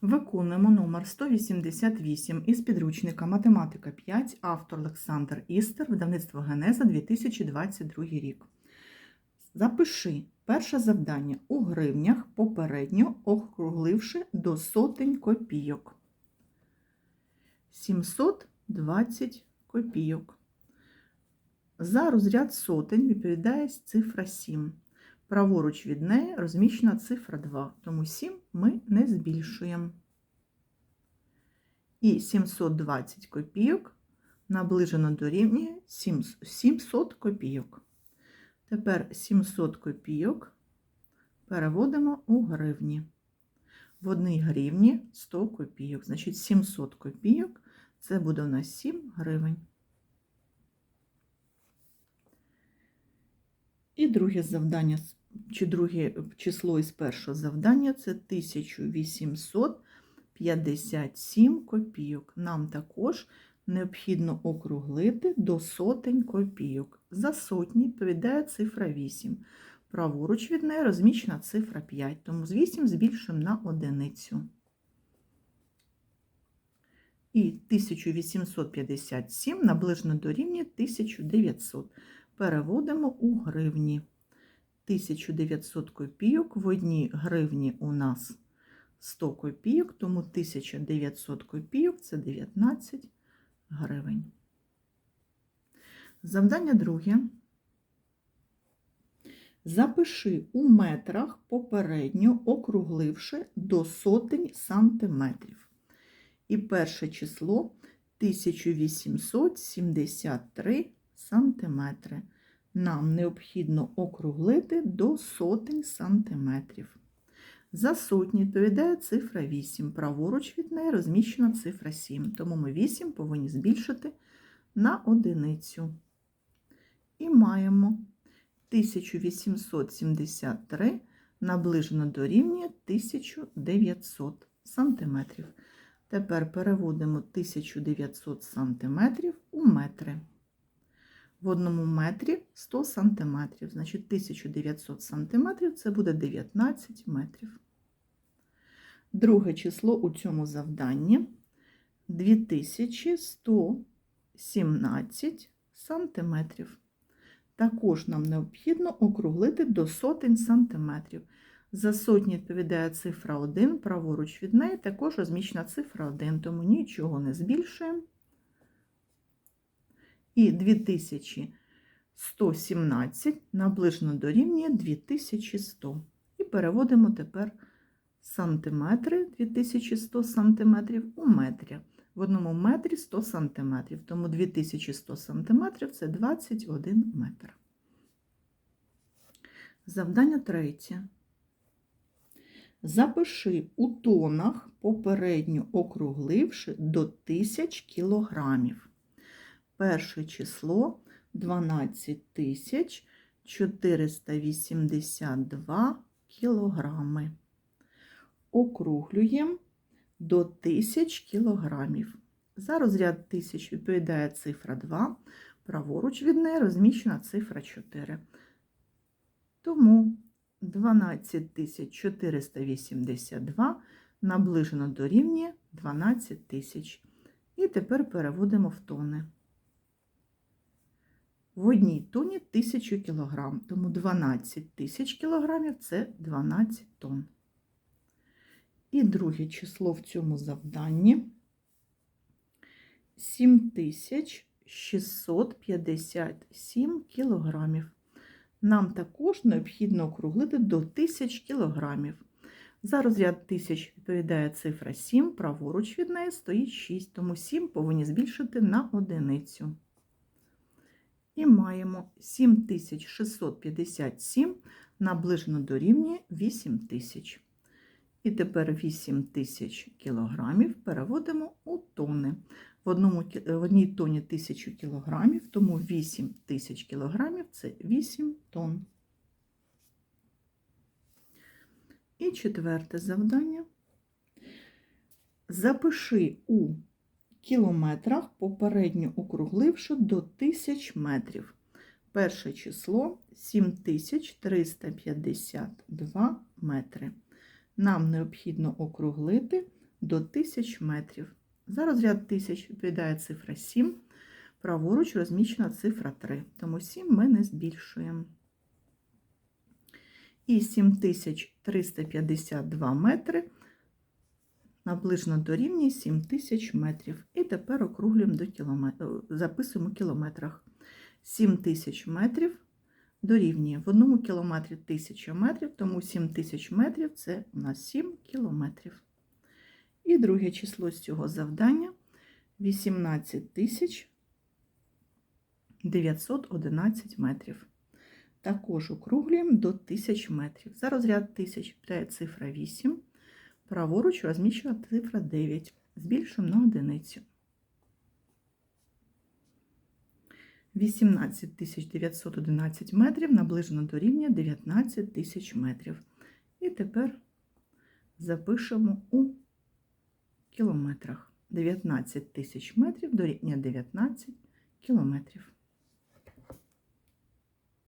Виконуємо номер 188 із підручника Математика 5, автор Олександр Істер, видавництво Генеза 2022 рік. Запиши перше завдання у гривнях, попередньо округливши до сотень копійок. 720 копійок. За розряд сотень відповідає цифра 7. Праворуч від неї розміщена цифра 2, тому 7 ми не збільшуємо. І 720 копійок наближено до рівня 700 копійок. Тепер 700 копійок переводимо у гривні. В одній гривні 100 копійок. Значить, 700 копійок це буде у нас 7 гривень. І друге завдання, чи друге число із першого завдання це 1857 копійок. Нам також необхідно округлити до сотень копійок. За сотні відповідає цифра 8. Праворуч від неї розміщена цифра 5, тому з 8 збільшуємо на одиницю. І 1857 наближено до рівня 1900 переводимо у гривні. 1900 копійок. В одній гривні у нас 100 копійок, тому 1900 копійок це 19 гривень. Завдання друге. Запиши у метрах попередньо округливши до сотень сантиметрів. І перше число 1873 сантиметри. Нам необхідно округлити до сотень сантиметрів. За сотні відповідає цифра 8. Праворуч від неї розміщена цифра 7, тому ми 8 повинні збільшити на одиницю. І маємо 1873 наближено до рівня 1900 сантиметрів. Тепер переводимо 1900 сантиметрів у метри. В одному метрі 100 сантиметрів, значить 1900 сантиметрів це буде 19 метрів. Друге число у цьому завданні 2117 сантиметрів. Також нам необхідно округлити до сотень сантиметрів. За сотні відповідає цифра 1, праворуч від неї також розміщена цифра 1, тому нічого не збільшуємо. І 2117 наближено дорівнює 2100. І переводимо тепер сантиметри 2100 сантиметрів у метрі. В одному метрі 100 сантиметрів, тому 2100 сантиметрів це 21 метр. Завдання третє. Запиши у тонах, попередньо округливши до 1000 кілограмів. Перше число 12482 кілограми. Округлюємо до 1000 кілограмів. За розряд тисяч відповідає цифра 2, праворуч від неї розміщена цифра 4. Тому 12482 наближено до рівня 12 тисяч. І тепер переводимо в тони. В одній тоні 1000 кг, тому 12 тисяч кілограмів це 12 тонн. І друге число в цьому завданні 7657 кілограмів. Нам також необхідно округлити до 1000 кілограмів. За розряд 1000 відповідає цифра 7, праворуч від неї стоїть 6, тому 7 повинні збільшити на одиницю. І маємо 7657 наближено до рівня 8000. І тепер 8000 кілограмів переводимо у тони. В, одному, в одній тоні 1000 кілограмів, тому 8000 кілограмів це 8 тонн. І четверте завдання. Запиши у кілометрах, попередньо округливши до 1000 метрів. Перше число 7352 метри. Нам необхідно округлити до тисяч метрів. За розряд тисяч відповідає цифра 7. Праворуч розміщена цифра 3, тому 7 ми не збільшуємо. І 7352 метри наближено дорівнює 7000 метрів. І тепер округлюємо до кілометрів, записуємо у кілометрах. 7000 метрів дорівнює в одному кілометрі 1000 метрів, тому 7000 метрів це у нас 7 кілометрів. І друге число з цього завдання 18 тисяч 911 метрів. Також округлюємо до 1000 метрів. За розряд тисяч піде цифра 8. Праворуч розміщена цифра 9. Збільшуємо на одиницю. 18 911 метрів наближено до рівня 19 тисяч метрів. І тепер запишемо у кілометрах. 19 тисяч метрів до рівня 19 кілометрів.